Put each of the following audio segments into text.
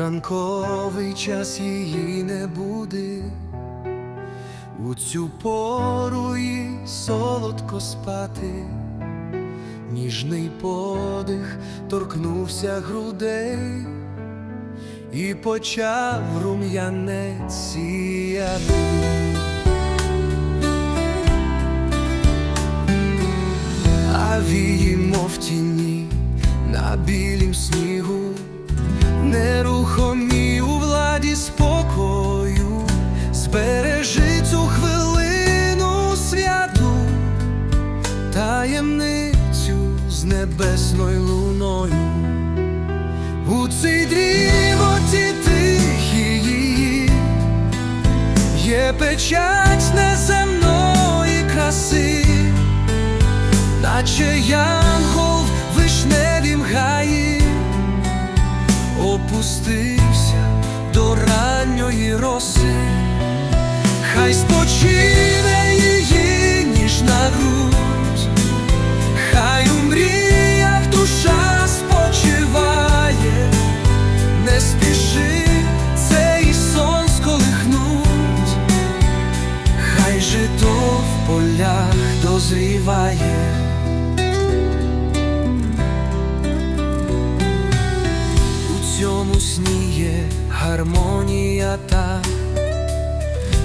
ранковий час її не буде, у цю пору їй солодко спати, ніжний подих торкнувся грудей і почав рум'янець сіяти. А вії, мов тіні на білім снігу, таємницю з небесною луною. У цій дрімоті тихій є печать неземної краси наче янгол вишневім гаї, опустився до ранньої роси, хай спочине дозріває. У цьому сніє гармонія та,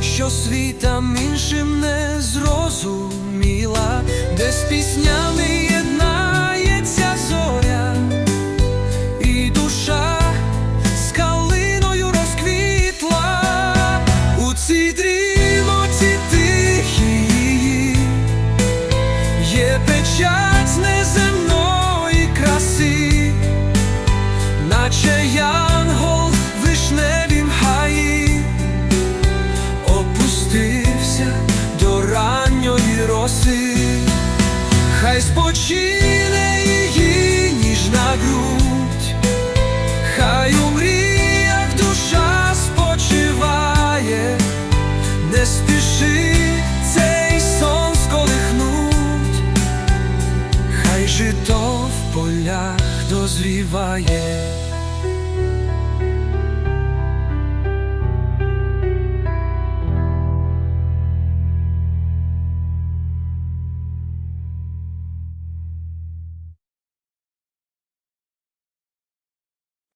що світам іншим не зрозуміла, де з піснями роси, хай спочине її ніжна грудь, хай у мріях душа спочиває, не спіши цей сон сколихнуть, хай жито в полях дозріває.